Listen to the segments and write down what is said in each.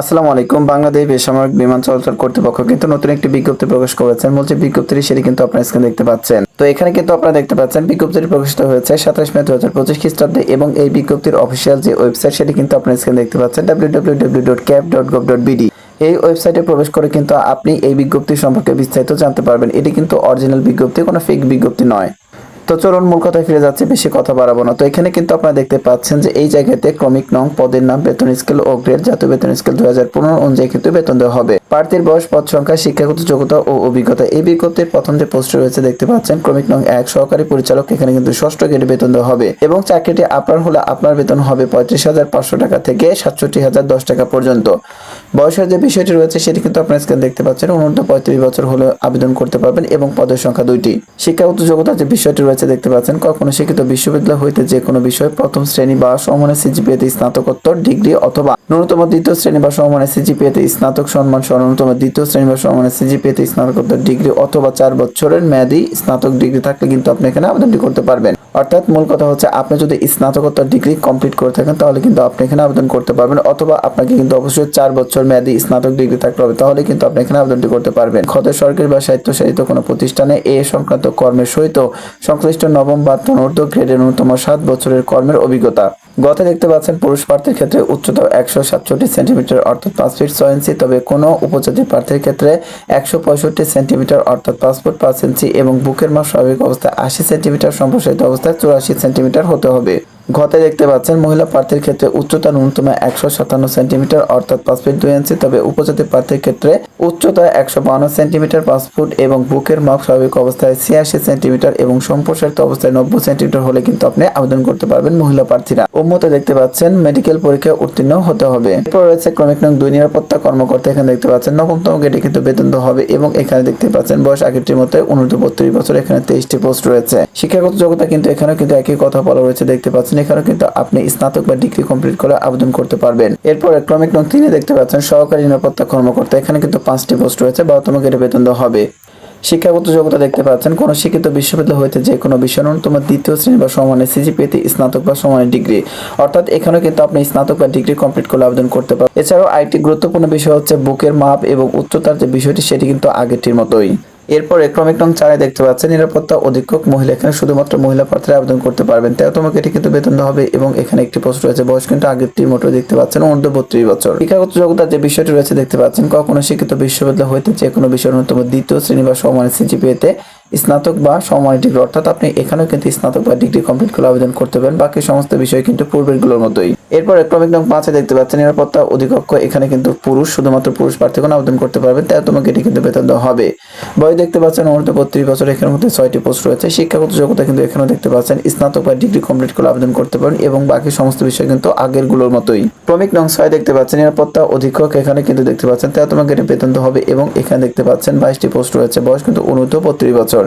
আসসালামু আলাইকুম। বাংলাদেশ বেসামরিক বিমান চলাচল কর্তৃপক্ষ কিন্তু নতুন একটি বিজ্ঞপ্তি প্রকাশ করেছেন মূল যে বিজ্ঞপ্তিটি সেটি কিন্তু আপনার স্ক্রিনে দেখতে পাচ্ছেন। তো এখানে কিন্তু আপনারা দেখতে পাচ্ছেন, বিজ্ঞপ্তিটি প্রকাশিত হয়েছে সাতাশ মে দু হাজার পঁচিশ খ্রিস্টাব্দে এবং এই বিজ্ঞপ্তির অফিসিয়াল যে ওয়েবসাইট সেটি কিন্তু আপনার স্ক্রিনে দেখতে পাচ্ছেন ডাব্লিউ এই ওয়েবসাইটে প্রবেশ করে কিন্তু আপনি এই বিজ্ঞপ্তি সম্পর্কে বিস্তারিত জানতে পারবেন। এটি কিন্তু অরিজিনাল বিজ্ঞপ্তি, কোনো ফেক বিজ্ঞপ্তি নয়। তো চলুন মূল কথায় ফিরে যাচ্ছে, বেশি কথা বাড়াবো না। তো এখানে কিন্তু আপনারা দেখতে পাচ্ছেন যে এই জায়গাতে ক্রমিক নং পদের নাম বেতন স্কেল ও গ্রেড জাতীয় বেতন স্কেল দুই হাজার পনেরো অনুযায়ী কিন্তু বেতন দেওয়া হবে। প্রার্থীর বয়স, পদ সংখ্যা, শিক্ষাগত যোগ্যতা ও অভিজ্ঞতা। এই বিজ্ঞপ্তির প্রথম যে পোস্ট রয়েছে, দেখতে পাচ্ছেন, ক্রমিক নং এক, সহকারী পরিচালক, এখানে কিন্তু ষষ্ঠ গ্রেডে বেতন দেওয়া হবে এবং চাকরিটি আপনার হলে আপনার বেতন হবে পঁয়ত্রিশ হাজার পাঁচশো টাকা থেকে সাতষট্টি হাজার দশ টাকা পর্যন্ত। বয়সের যে বিষয়টি রয়েছে, সেটি কিন্তু আপনার স্ক্রিন দেখতে পাচ্ছেন। অনূর্ধ্ব পঁয়ত্রিশ বছর হলে আবেদন করতে পারবেন এবং পদের সংখ্যা দুইটি। শিক্ষাগত যোগ্যতার যে বিষয়টি রয়েছে, দেখতে পাচ্ছেন, কখনো শিক্ষিত বিশ্ববিদ্যালয় হইতে যে কোনো বিষয়ে প্রথম শ্রেণি বা সমমানের সিজিপিএতে স্নাতকোত্তর ডিগ্রি অথবা ন্যূনতম দ্বিতীয় শ্রেণি বা সমমানের সিজিপিএতে স্নাতক সম্মান সহ ন্যূনতম দ্বিতীয় শ্রেণি বা সমমানের সিজিপিএতে স্নাতকোত্তর ডিগ্রি অথবা চার বছরের মেয়াদি স্নাতক ডিগ্রি থাকলে কিন্তু আপনি এখানে আবেদনটি করতে পারবেন। অর্থাৎ মূল কথা হচ্ছে আপনি যদি স্নাতকোত্তর ডিগ্রি কমপ্লিট করে থাকেন, তাহলে কিন্তু আপনি এখানে আবেদন করতে পারবেন, অথবা আপনাকে কিন্তু অবশ্যই চার বছর মেয়াদি স্নাতক ডিগ্রি থাকতে হবে, তাহলে কিন্তু আপনি এখানে আবেদনটি করতে পারবেন। ক্ষত সরকারি বা স্বায়ত্তশাসিত কোনো প্রতিষ্ঠানে এ সংক্রান্ত কর্মের সহিত সংশ্লিষ্ট নবম বা তনোর্ধ গ্রেডের ন্যূনতম সাত বছরের কর্মের অভিজ্ঞতা। গত দেখতে পাচ্ছেন পুরুষ প্রার্থীর ক্ষেত্রে উচ্চতা একশো সাতষট্টি সেন্টিমিটার, অর্থাৎ পাঁচ ফিট ছয় ইঞ্চি, তবে কোনো উপজাতি প্রার্থীর ক্ষেত্রে একশো পঁয়ষট্টি সেন্টিমিটার, অর্থাৎ পাঁচ ফুট পাঁচ ইঞ্চি এবং বুকের মাপ স্বাভাবিক অবস্থায় আশি সেন্টিমিটার সম্প্রসারিত অবস্থায় চুরাশি সেন্টিমিটার হতে হবে। ঘতে দেখতে পাচ্ছেন মহিলা প্রার্থীর ক্ষেত্রে উচ্চতা ন্যূনতম একশো সাতান্ন সেন্টিমিটার, অর্থাৎ পাঁচ ফিট দুই ইঞ্চি, তবে উপজাতি প্রার্থীর ক্ষেত্রে উচ্চতা একশো বাউন্ন সেন্টিমিটার, পাঁচ ফুট এবং বুকের মাপ স্বাভাবিক অবস্থায় ছিয়াশি সেন্টিমিটার এবং সম্প্রসারিত অবস্থায় নব্বই সেন্টিমিটার হলে কিন্তু আপনি আবেদন করতে পারবেন মহিলা প্রার্থীরা। উন্মতে দেখতে পাচ্ছেন মেডিকেল পরীক্ষায় উত্তীর্ণ হতে হবে। এরপর রয়েছে ক্রমিক নং দুই, নিরাপত্তা কর্মকর্তা। এখানে দেখতে পাচ্ছেন নবমতম গেটে কিন্তু বেতন হবে এবং এখানে দেখতে পাচ্ছেন বয়স আগেরটির মতো বত্রিশ বছর। এখানে তেইশটি পোস্ট রয়েছে। শিক্ষাগত যোগ্যতা কিন্তু এখানেও কিন্তু একই কথা বলা রয়েছে। দেখতে পাচ্ছেন এখানেও কিন্তু আপনি স্নাতক বা ডিগ্রি কমপ্লিট করে আবেদন করতে পারবেন। এরপরে ক্রমিক নং তিনে দেখতে পাচ্ছেন, সহকারী নিরাপত্তা কর্মকর্তা। এখানে কিন্তু পাঁচটি পোস্ট রয়েছে বারোতম গেটে বেতন দেওয়া হবে। শিক্ষাগত যোগ্যতা দেখতে পাচ্ছেন, কোন শিক্ষিত বিশ্ববিদ্যালয় হইতে যে কোনো বিষয় ন্যূনতম দ্বিতীয় শ্রেণি বা সমানের সিজিপিএতে স্নাতক বা সমানের ডিগ্রি। অর্থাৎ এখানেও কিন্তু আপনি স্নাতক বা ডিগ্রি কমপ্লিট করে আবেদন করতে পারেন এছাড়াও আরেকটি গুরুত্বপূর্ণ বিষয় হচ্ছে বুকের মাপ এবং উচ্চতার যে বিষয়টি, সেটি কিন্তু আগেরটির মতোই। এরপরে ক্রমিক নং চারে দেখতে পাচ্ছেন, নিরাপত্তা অধীক্ষক মহিলা। এখানে শুধুমাত্র মহিলা প্রার্থীরা আবেদন করতে পারবেন। তেরোতম এটি কিন্তু বেতন হবে এবং এখানে একটি পোস্ট রয়েছে। বয়স কিন্তু আগের আগেরটির মতো দেখতে পাচ্ছেন অনূর্ধ্ব বত্রিশ বছর। শিক্ষাগত যোগ্যতার যে বিষয়টি রয়েছে দেখতে পাচ্ছেন, কখনো শিক্ষিত বিশ্ববিদ্যালয় হইতে যে কোনো বিষয় ন্যূনতম দ্বিতীয় শ্রেণি বা সমানের সিজিপিএতে স্নাতক বা সমমানের ডিগ্রি, অর্থাৎ আপনি এখানেও কিন্তু স্নাতক বা ডিগ্রি কমপ্লিট করে আবেদন করতে পারেন। বাকি সমস্ত বিষয় কিন্তু পূর্বেরগুলোর মতোই। এরপর ক্রমিক নং পাঁচে দেখতে পাচ্ছেন, নিরাপত্তা অধিকক্ষ, এখানে কিন্তু পুরুষ, শুধুমাত্র পুরুষ প্রার্থীগণ আবেদন করতে পারবেন তোমাকে এটি কিন্তু বেতন দেওয়া হবে। বয়স দেখতে পাচ্ছেন অনূর্ধ্ব বত্রিশ বছর এখানের মধ্যে ছয়টি পোস্ট রয়েছে, শিক্ষাগত যোগ্যতা কিন্তু এখানেও দেখতে পাচ্ছেন, স্নাতক বা ডিগ্রি কমপ্লিট করে আবেদন করতে পারেন এবং বাকি সমস্ত বিষয় কিন্তু আগেরগুলোর মতোই। ক্রমিক নং ছয় দেখতে পাচ্ছেন, নিরাপত্তা অধীক্ষক এখানে কিন্তু দেখতে পাচ্ছেন তাই তোমাকে এটি বেতন দেওয়া হবে এবং এখানে দেখতে পাচ্ছেন বাইশটি পোস্ট রয়েছে, বয়স কিন্তু অনূর্ধ্ব বত্রিশ বছর।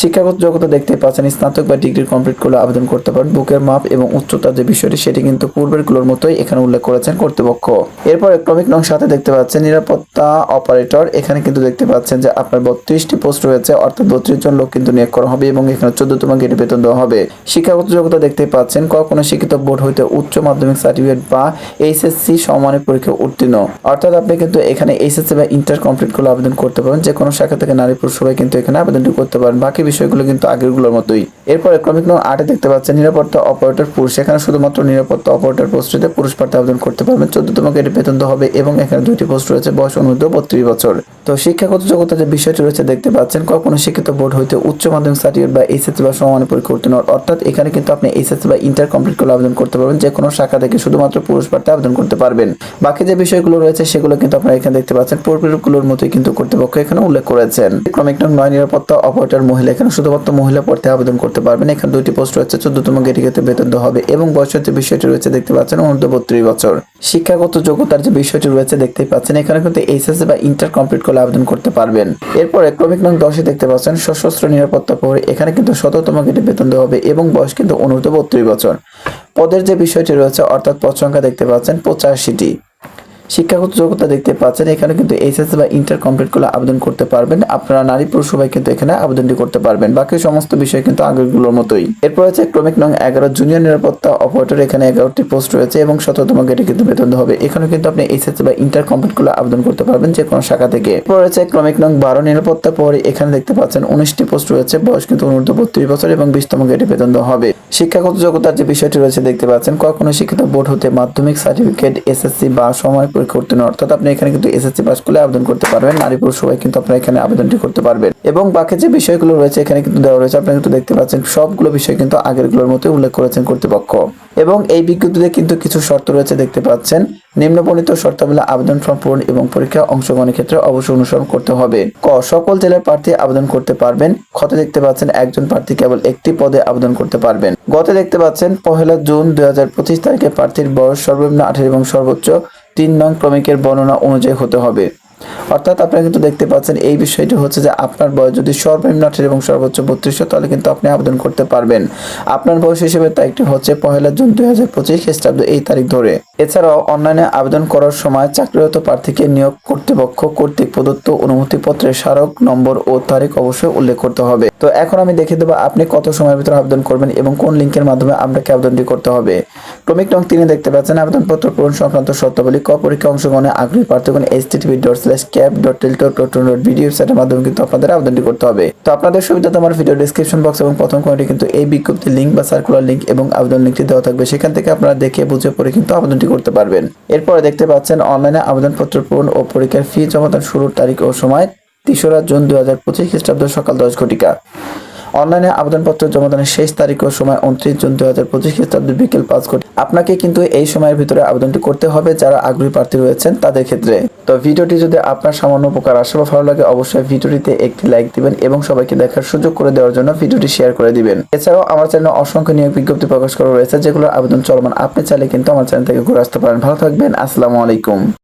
শিক্ষাগত যোগ্যতা দেখতে পাচ্ছেন, স্নাতক বা ডিগ্রি কমপ্লিট করলে আবেদন করতে পারেন। বুকের মাপ এবং উচ্চতার যে বিষয়টি, সেটি কিন্তু পূর্বেরগুলোর মতোই এখানে উল্লেখ করেছেন কর্তৃপক্ষ। এরপরে ক্রমিক নং সাথে দেখতে পাচ্ছেন, নিরাপত্তা অপারেটর এখানে কিন্তু দেখতে পাচ্ছেন যে আপনার বত্রিশটি পোস্ট রয়েছে, অর্থাৎ বত্রিশ জন লোক কিন্তু নিয়োগ করা হবে এবং এখানে চোদ্দতম গেটে বেতন দেওয়া হবে। শিক্ষাগত যোগ্যতা দেখতে পাচ্ছেন ক কোনো শিক্ষিত বোর্ড হইতে উচ্চ মাধ্যমিক সার্টিফিকেট বা এইচএসসি সমানের পরীক্ষা উত্তীর্ণ। অর্থাৎ আপনি কিন্তু এখানে এইচএসসি বা ইন্টার কমপ্লিট করলে আবেদন করতে পারেন। যে কোনো শাখা থেকে নারী পুরুষ সবাই কিন্তু এখানে আবেদনটি করতে পারেন। বাকি বিষয়গুলো কিন্তু আগেরগুলোর মতোই এরপরে ক্রমিক নং আটে দেখতে পাচ্ছেন, নিরাপত্তা অপারেটর পুরুষ। এখানে শুধুমাত্র নিরাপত্তা অপারেটর পোস্টটিতে পুরুষ প্রার্থী আবেদন করতে পারবেন। চোদ্দতম গেটে বেতন হবে এবং এখানে দুইটি পোস্ট রয়েছে, বয়স অনুদ্ধ বত্রিশ বছর। তো শিক্ষাগত যোগ্যতা যে বিষয়টি রয়েছে, দেখতে পাচ্ছেন, কখনো শিক্ষিত বোর্ড হইতে উচ্চ মাধ্যমিক সার্টিফিকেট বা এইচএসসি বা সমানের পরীক্ষা উত্তীর্ণ অর্থাৎ এখানে কিন্তু আপনি এইচএসসি বা ইন্টার কমপ্লিট করলে আবেদন করতে পারবেন, যে কোনো শাখা থেকে শুধুমাত্র পুরুষ প্রার্থী আবেদন করতে পারবেন। বাকি যে বিষয়গুলো রয়েছে, সেগুলো কিন্তু আপনারা এখানে দেখতে পাচ্ছেন। পূর্বেরগুলোর মতোই কিন্তু কর্তৃপক্ষ এখানে উল্লেখ করেছেন। ক্রমিক নং নয়, নিরাপত্তা অপারেটর মহিলা। এখানে শুধুমাত্র মহিলা প্রার্থী আবেদন করতে পারবেন। এখানে দুইটি পোস্ট রয়েছে, চোদ্দতম গেটে গেতে বেতন দেওয়া হবে এবং বয়সের যে বিষয়টি রয়েছে দেখতে পাচ্ছেন অনূর্ধ্ব বত্রিশ বছর। শিক্ষাগত যোগ্যতার যে বিষয়টি রয়েছে দেখতেই পাচ্ছেন, এখানে কিন্তু এইচএসসি বা ইন্টার কমপ্লিট করলে আবেদন করতে পারবেন। এরপরে ক্রমিক নং দশে দেখতে পাচ্ছেন, সশস্ত্র নিরাপত্তা প্রহরী এখানে কিন্তু শততম গেটে বেতন দেওয়া হবে এবং বয়স কিন্তু অনূর্ধ্ব বত্রিশ বছর। পদের যে বিষয়টি রয়েছে, অর্থাৎ পদ সংখ্যা দেখতে পাচ্ছেন, পঁচাশিটি। শিক্ষাগত যোগ্যতা দেখতে পাচ্ছেন, এখানে কিন্তু এইচএসসি বা ইন্টার কমপ্লিট করলে আবেদন করতে পারবেন। আপনারা নারী পুরুষ সবাই কিন্তু এখানে আবেদনটি করতে পারবেন। বাকি সমস্ত বিষয় কিন্তু আগেরগুলোর মতোই। এরপর হচ্ছে ক্রমিক নং এগারো জুনিয়র নিরাপত্তা অপারেটর এখানে এগারোটি পোস্ট রয়েছে এবং শততম গেটে কিন্তু বেতন হবে। এখানে কিন্তু আপনি এইচএসসি বা ইন্টার কমপ্লিট করলে আবেদন করতে পারবেন যে কোনো শাখা থেকে। এরপর রয়েছে ক্রমিক নং বারো, নিরাপত্তা পরে এখানে দেখতে পাচ্ছেন উনিশটি পোস্ট রয়েছে। বয়স কিন্তু অনূর্ধ্ব বত্রিশ বছর এবং বিশতম গেটে বেতন হবে। শিক্ষাগত যোগ্যতার যে বিষয়টি রয়েছে, দেখতে পাচ্ছেন কখনো শিক্ষিত বোর্ড হতে মাধ্যমিক সার্টিফিকেট এসএসসি বা সময় পরীক্ষা উত্তীর্ণ অর্থাৎ আপনি এখানে কিন্তু এসএসসি পাস করলে আবেদন করতে পারবেন। নারী পুরুষ সবাই কিন্তু আপনারা এখানে আবেদনটি করতে পারবেন। এবং বাকি যে বিষয়গুলো রয়েছে, এখানে কিন্তু দেওয়া রয়েছে আপনি কিন্তু দেখতে পাচ্ছেন সবগুলো বিষয় কিন্তু আগেরগুলোর মতোই উল্লেখ করেছেন কর্তৃপক্ষ। এবং এই বিজ্ঞপ্তিতে কিন্তু কিছু শর্ত রয়েছে, দেখতে পাচ্ছেন। নিম্নবর্ণিত শর্তাবলী আবেদন ফর্ম পূরণ এবং পরীক্ষা অংশগ্রহণের ক্ষেত্রে অবশ্যই অনুসরণ করতে হবে। ক, সকল জেলার প্রার্থী আবেদন করতে পারবেন। খতে দেখতে পাচ্ছেন একজন প্রার্থী কেবল একটি পদে আবেদন করতে পারবেন। গতে দেখতে পাচ্ছেন পহেলা জুন দুই হাজার পঁচিশ তারিখে প্রার্থীর বয়স সর্বনিম্ন আঠারো এবং সর্বোচ্চ তিন নং ক্রমিকের বর্ণনা অনুযায়ী হতে হবে। অর্থাৎ আপনারা কিন্তু দেখতে পাচ্ছেন এই বিষয়টি হচ্ছে যে আপনার বয়স যদি সর্বনিম্ন আঠারো এবং সর্বোচ্চ বত্রিশ তাহলে কিন্তু আপনি আবেদন করতে পারবেন। আপনার বয়স হিসেবে তারিখটি হচ্ছে পহেলা জুন দুই হাজার পঁচিশ খ্রিস্টাব্দ এই তারিখ ধরে। এছাড়াও অনলাইনে আবেদন করার সময় চাকরিরত প্রার্থীকে নিয়োগ কর্তৃপক্ষ কর্তৃক প্রদত্ত অনুমতিপত্রের স্মারক, নম্বর ও তারিখ অবশ্যই উল্লেখ করতে হবে। তো এখন আমি দেখে দেবো আপনি কত সময়ের ভিতরে আবেদন করবেন এবং কোন লিঙ্কের মাধ্যমে আপনাকে আবেদনটি করতে হবে। ক্রমিক নং তিনি দেখতে পাচ্ছেন, আবেদনপত্র পূরণ সংক্রান্ত শর্তাবলী ক পরীক্ষা অংশগ্রহণে আগ্রহী প্রার্থীগণ H TV dot slash cab dot dot dot video ওয়েবসাইটের মাধ্যমে কিন্তু আপনাদের আবেদনটি করতে হবে। তো আপনাদের সুবিধা আমার ভিডিও ডিসক্রিপশন বক্স এবং প্রথম কমেন্টে কিন্তু এই বিজ্ঞপ্তি লিঙ্ক বা সার্কুলার লিঙ্ক এবং আবেদন লিঙ্কটি দেওয়া থাকবে। সেখান থেকে আপনারা দেখে বুঝে পড়ে কিন্তু আবেদনটি করতে পারবেন। এরপরে দেখতে পাচ্ছেন অনলাইনে আবেদনপত্র পূরণ ও পরীক্ষার ফি জমাদান শুরুর তারিখ ও সময় তেসরা জুন দু হাজার পঁচিশ খ্রিস্টাব্দ সকাল দশ ঘটিকা। অনলাইনে আবেদনপত্র জমাদানের শেষ তারিখ ও সময় উনত্রিশ জুন দুই হাজার পঁচিশ খ্রিস্টাব্দ বিকেল পাঁচ ঘটি আপনাকে কিন্তু এই সময়ের ভিতরে আবেদনটি করতে হবে যারা আগ্রহী প্রার্থী রয়েছেন তাদের ক্ষেত্রে। তো ভিডিওটি যদি আপনার সামান্য উপকার আসে বা ভালো লাগে, অবশ্যই ভিডিওটিতে একটি লাইক দিবেন এবং সবাইকে দেখার সুযোগ করে দেওয়ার জন্য ভিডিওটি শেয়ার করে দিবেন। এছাড়াও আমার চ্যানেলে অসংখ্য নিয়োগ বিজ্ঞপ্তি প্রকাশ করা রয়েছে, যেগুলোর আবেদন চলমান। আপনি চাইলে কিন্তু আমার চ্যানেল থেকে ঘুরে আসতে পারেন। ভালো থাকবেন। আসসালামু আলাইকুম।